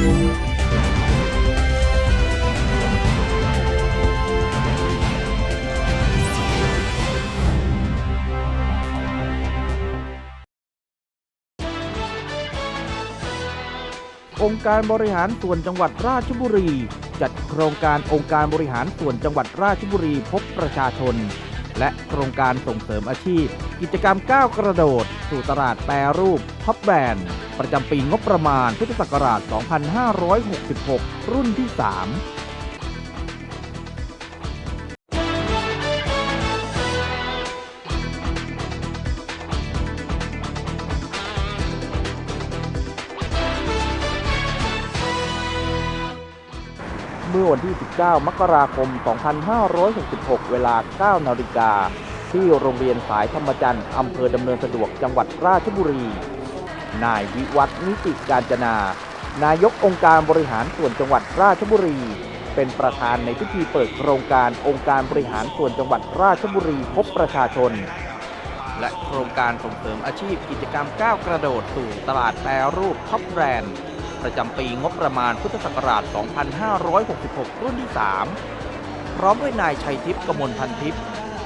องค์การบริหารส่วนจังหวัดราชบุรี จัดโครงการองค์การบริหารส่วนจังหวัดราชบุรีพบประชาชน และโครงการส่งเสริมอาชีพ กิจกรรมก้าวกระโดด สู่ตลาดแปรรูปท็อปแบนประจำปีงบประมาณพุทธศักราช 2566 รุ่นที่ 3 เมื่อวันที่ 19 มกราคม 2566 เวลา 9 นาฬิกา ที่โรงเรียนสายธรรมจันทร์อำเภอดำเนินสะดวกจังหวัดราชบุรี นายวิวัฒนิติการจนา นายกองค์การบริหารส่วนจังหวัดราชบุรี เป็นประธานในพิธีเปิดโครงการองค์การบริหารส่วนจังหวัดราชบุรีพบประชาชน และโครงการส่งเสริมอาชีพกิจกรรมก้าวกระโดดสู่ตลาดแปรรูปท็อปแบรนด์ ประจำปีงบประมาณพุทธศักราช 2566 รุ่นที่ 3 พร้อมด้วยนายชัยทิพย์กมลพันทิพย์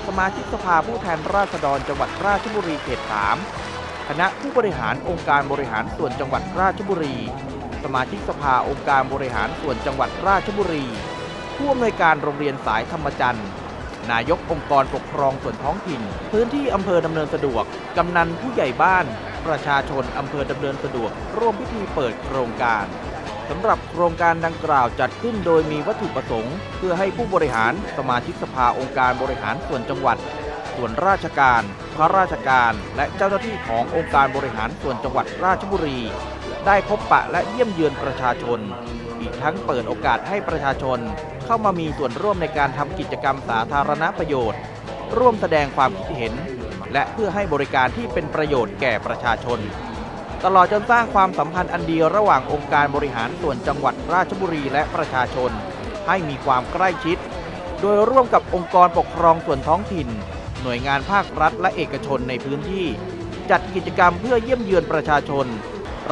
สมาชิกสภาผู้แทนราษฎรจังหวัดราชบุรีเขต 3 คณะผู้บริหารองค์การบริหารส่วนจังหวัดราชบุรี สมาชิกสภาองค์การบริหารส่วนจังหวัดราชบุรี ผู้อำนวยการโรงเรียนสายธรรมจันทร์ นายกองค์กรปกครองส่วนท้องถิ่น พื้นที่อำเภอดำเนินสะดวก กำนันผู้ใหญ่บ้าน ประชาชนอำเภอดำเนินสะดวก ร่วมพิธีเปิดโครงการสำหรับโครงการดังกล่าวจัดขึ้นโดยมีวัตถุประสงค์ เพื่อให้ผู้บริหารสมาชิกสภาองค์การบริหารส่วนจังหวัด ส่วนราชการข้าราชการ และเจ้าหน้าที่ขององค์การบริหารส่วนจังหวัดราชบุรี ได้พบปะและเยี่ยมเยือนประชาชน อีกทั้งเปิดโอกาสให้ประชาชนเข้ามามีส่วนร่วมในการทำกิจกรรมสาธารณประโยชน์ ร่วมแสดงความคิดเห็น และเพื่อให้บริการที่เป็นประโยชน์แก่ประชาชน ตลอดจนสร้างความสัมพันธ์อันดีระหว่างองค์การบริหารส่วนจังหวัดราชบุรีและประชาชน ให้มีความใกล้ชิด โดยร่วมกับองค์กรปกครองส่วนท้องถิ่น หน่วยงานภาครัฐและเอกชนในพื้นที่ จัดกิจกรรมเพื่อเยี่ยมเยือนประชาชน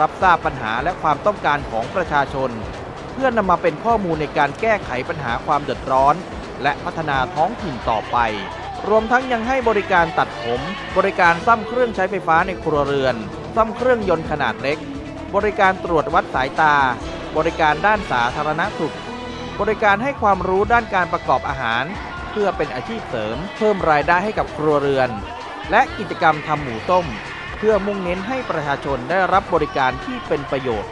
รับทราบปัญหาและความต้องการของประชาชน เพื่อนำมาเป็นข้อมูลในการแก้ไขปัญหาความเดือดร้อน และพัฒนาท้องถิ่นต่อไป รวมทั้งยังให้บริการตัดผม บริการซ่อมเครื่องใช้ไฟฟ้าในครัวเรือน ซ่อมเครื่องยนต์ขนาดเล็ก บริการตรวจวัดสายตา บริการด้านสาธารณสุข บริการให้ความรู้ด้านการประกอบอาหาร เพื่อเป็นอาชีพเสริม เพิ่มรายได้ให้กับครัวเรือน และกิจกรรมทำหมูต้ม พื่อมุ่งเน้นให้ประชาชนได้รับบริการที่เป็นประโยชน์